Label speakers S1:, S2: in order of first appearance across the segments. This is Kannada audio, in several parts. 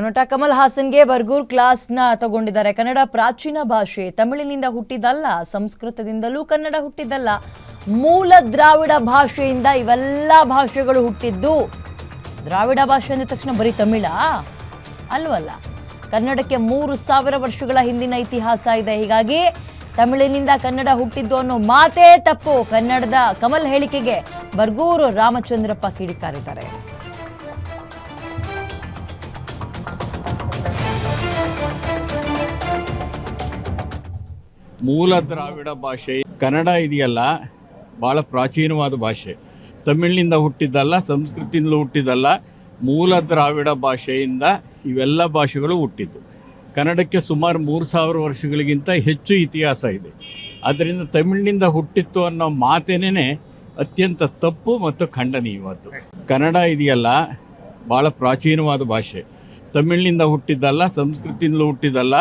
S1: ನಟ ಕಮಲ್ ಹಾಸನ್ಗೆ ಬರ್ಗೂರ್ ಕ್ಲಾಸ್ನ ತಗೊಂಡಿದ್ದಾರೆ. ಕನ್ನಡ ಪ್ರಾಚೀನ ಭಾಷೆ, ತಮಿಳಿನಿಂದ ಹುಟ್ಟಿದ್ದಲ್ಲ, ಸಂಸ್ಕೃತದಿಂದಲೂ ಕನ್ನಡ ಹುಟ್ಟಿದ್ದಲ್ಲ. ಮೂಲ ದ್ರಾವಿಡ ಭಾಷೆಯಿಂದ ಇವೆಲ್ಲ ಭಾಷೆಗಳು ಹುಟ್ಟಿದ್ದು ದ್ರಾವಿಡ ಭಾಷೆ ಅಂದ ತಕ್ಷಣ ಬರೀ ತಮಿಳ? ಅಲ್ವಲ್ಲ. ಕನ್ನಡಕ್ಕೆ ಮೂರು ಸಾವಿರ ವರ್ಷಗಳ ಹಿಂದಿನ ಇತಿಹಾಸ ಇದೆ. ಹೀಗಾಗಿ ತಮಿಳಿನಿಂದ ಕನ್ನಡ ಹುಟ್ಟಿದ್ದು ಅನ್ನೋ ಮಾತೇ ತಪ್ಪು. ಕನ್ನಡದ ಕಮಲ್ ಹೇಳಿಕೆಗೆ ಬರ್ಗೂರು ರಾಮಚಂದ್ರಪ್ಪ ಕಿಡಿಕಾರಿದ್ದಾರೆ.
S2: ಮೂಲ ದ್ರಾವಿಡ ಭಾಷೆ. ಕನ್ನಡ ಇದೆಯಲ್ಲ ಭಾಳ ಪ್ರಾಚೀನವಾದ ಭಾಷೆ. ತಮಿಳಿನಿಂದ ಹುಟ್ಟಿದ್ದಲ್ಲ ಸಂಸ್ಕೃತಿಯಿಂದ ಹುಟ್ಟಿದ್ದಲ್ಲ, ಮೂಲ ದ್ರಾವಿಡ ಭಾಷೆಯಿಂದ ಇವೆಲ್ಲ ಭಾಷೆಗಳು ಹುಟ್ಟಿದ್ದು. ಕನ್ನಡಕ್ಕೆ ಸುಮಾರು ಮೂರು ಸಾವಿರ ವರ್ಷಗಳಿಗಿಂತ ಹೆಚ್ಚು ಇತಿಹಾಸ ಇದೆ. ಅದರಿಂದ ತಮಿಳಿನಿಂದ ಹುಟ್ಟಿತ್ತು ಅನ್ನೋ ಮಾತೇನೇ ಅತ್ಯಂತ ತಪ್ಪು ಮತ್ತು ಖಂಡನೀಯವಾದ್ದು. ಕನ್ನಡ ಇದೆಯಲ್ಲ ಭಾಳ ಪ್ರಾಚೀನವಾದ ಭಾಷೆ. ತಮಿಳಿನಿಂದ ಹುಟ್ಟಿದ್ದಲ್ಲ ಸಂಸ್ಕೃತಿಯಿಂದ ಹುಟ್ಟಿದ್ದಲ್ಲ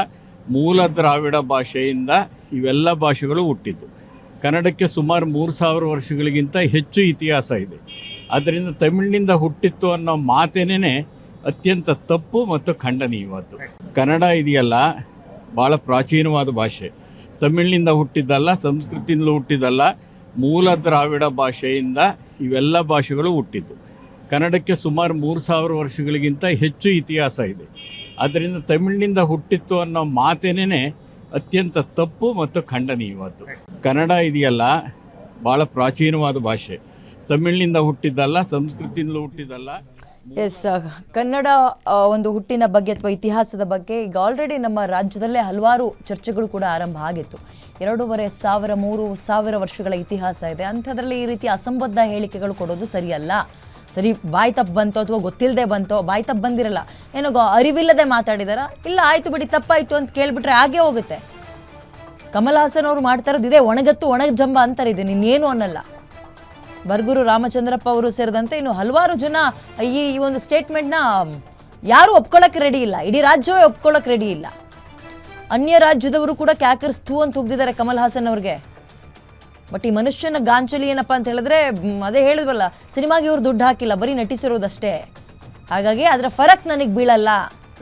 S2: ಮೂಲ ದ್ರಾವಿಡ ಭಾಷೆಯಿಂದ ಇವೆಲ್ಲ ಭಾಷೆಗಳು ಹುಟ್ಟಿದ್ದು. ಕನ್ನಡಕ್ಕೆ ಸುಮಾರು ಮೂರು ಸಾವಿರ ವರ್ಷಗಳಿಗಿಂತ ಹೆಚ್ಚು ಇತಿಹಾಸ ಇದೆ. ಅದರಿಂದ ತಮಿಳಿನಿಂದ ಹುಟ್ಟಿತ್ತು ಅನ್ನೋ ಮಾತೇನೇ ಅತ್ಯಂತ ತಪ್ಪು ಮತ್ತು ಖಂಡನೀಯವಾದ್ದು. ಕನ್ನಡ ಇದೆಯಲ್ಲ ಭಾಳ ಪ್ರಾಚೀನವಾದ ಭಾಷೆ. ತಮಿಳಿನಿಂದ ಹುಟ್ಟಿದ್ದಲ್ಲ ಸಂಸ್ಕೃತಿಯಿಂದ ಹುಟ್ಟಿದ್ದಲ್ಲ, ಮೂಲ ದ್ರಾವಿಡ ಭಾಷೆಯಿಂದ ಇವೆಲ್ಲ ಭಾಷೆಗಳು ಹುಟ್ಟಿದ್ದು. ಕನ್ನಡಕ್ಕೆ ಸುಮಾರು ಮೂರು ಸಾವಿರ ವರ್ಷಗಳಿಗಿಂತ ಹೆಚ್ಚು ಇತಿಹಾಸ ಇದೆ. ಅದರಿಂದ ತಮಿಳಿನಿಂದ ಹುಟ್ಟಿತ್ತು ಅನ್ನೋ ಮಾತೇನೇ ಅತ್ಯಂತ ತಪ್ಪು ಮತ್ತು ಖಂಡನೀಯವಾದ್ದು. ಕನ್ನಡ ಇದೆಯಲ್ಲ ಭಾಳ ಪ್ರಾಚೀನವಾದ ಭಾಷೆ. ತಮಿಳಿನಿಂದ ಹುಟ್ಟಿದ್ದಲ್ಲ ಸಂಸ್ಕೃತಿಯಿಂದ ಹುಟ್ಟಿದ್ದಲ್ಲ.
S1: ಎಸ್ ಕನ್ನಡ ಒಂದು ಹುಟ್ಟಿನ ಬಗ್ಗೆ ಅಥವಾ ಇತಿಹಾಸದ ಬಗ್ಗೆ ಈಗ ಆಲ್ರೆಡಿ ನಮ್ಮ ರಾಜ್ಯದಲ್ಲೇ ಹಲವಾರು ಚರ್ಚೆಗಳು ಕೂಡ ಆರಂಭ ಆಗಿತ್ತು. ಎರಡೂವರೆ ಸಾವಿರ, ಮೂರು ಸಾವಿರ ವರ್ಷಗಳ ಇತಿಹಾಸ ಇದೆ. ಅಂಥದ್ರಲ್ಲಿ ಈ ರೀತಿ ಅಸಂಬದ್ಧ ಹೇಳಿಕೆಗಳು ಕೊಡೋದು ಸರಿಯಲ್ಲ. ಸರಿ, ಬಾಯಿ ತಪ್ಪು ಬಂತೋ ಅಥವಾ ಗೊತ್ತಿಲ್ಲದೆ ಬಂತೋ, ಬಾಯಿ ತಪ್ಪು ಬಂದಿರಲ್ಲ, ಏನೋ ಅರಿವಿಲ್ಲದೆ ಮಾತಾಡಿದಾರ? ಇಲ್ಲ, ಆಯ್ತು ಬಿಡಿ, ತಪ್ಪಾಯ್ತು ಅಂತ ಕೇಳಿಬಿಟ್ರೆ ಹಾಗೆ ಹೋಗುತ್ತೆ. ಕಮಲ್ ಹಾಸನ್ ಅವರು ಮಾಡ್ತಾ ಇರೋದು ಇದೇ, ಒಣಗತ್ತು ಒಣಗ ಜಂಬ ಅಂತಾರೆ ಇದು ಇನ್ನೇನು ಅನ್ನಲ್ಲ. ಬರ್ಗೂರು ರಾಮಚಂದ್ರಪ್ಪ ಅವರು ಸೇರಿದಂತೆ ಇನ್ನು ಹಲವಾರು ಜನ ಈ ಈ ಒಂದು ಸ್ಟೇಟ್ಮೆಂಟ್ನ ಯಾರು ಒಪ್ಕೊಳ್ಳೋಕೆ ರೆಡಿ ಇಲ್ಲ. ಇಡೀ ರಾಜ್ಯವೇ ಒಪ್ಕೊಳ್ಳೋಕೆ ರೆಡಿ ಇಲ್ಲ. ಅನ್ಯ ರಾಜ್ಯದವರು ಕೂಡ ಕ್ಯಾಕರ್ಸ್ ಥೂ ಅಂತ ಹೋಗ್ದಿದ್ದಾರೆ ಕಮಲ್ ಹಾಸನ್ ಅವ್ರಿಗೆ. ಬಟ್ ಈ ಮನುಷ್ಯನ ಗಾಂಚಲಿ ಏನಪ್ಪ ಅಂತ ಹೇಳಿದ್ರೆ ಅದೇ ಹೇಳಿದ್ವಲ್ಲ, ಸಿನಿಮಾಗೆ ಇವ್ರು ದುಡ್ಡು ಹಾಕಿಲ್ಲ, ಬರೀ ನಟಿಸಿರೋದಷ್ಟೇ. ಹಾಗಾಗಿ ಅದರ ಫರಕ್ ನನಗೆ ಬೀಳಲ್ಲ.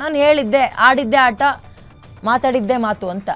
S1: ನಾನು ಹೇಳಿದ್ದೆ, ಆಡಿದ್ದೆ ಆಟ, ಮಾತಾಡಿದ್ದೆ ಮಾತು ಅಂತ.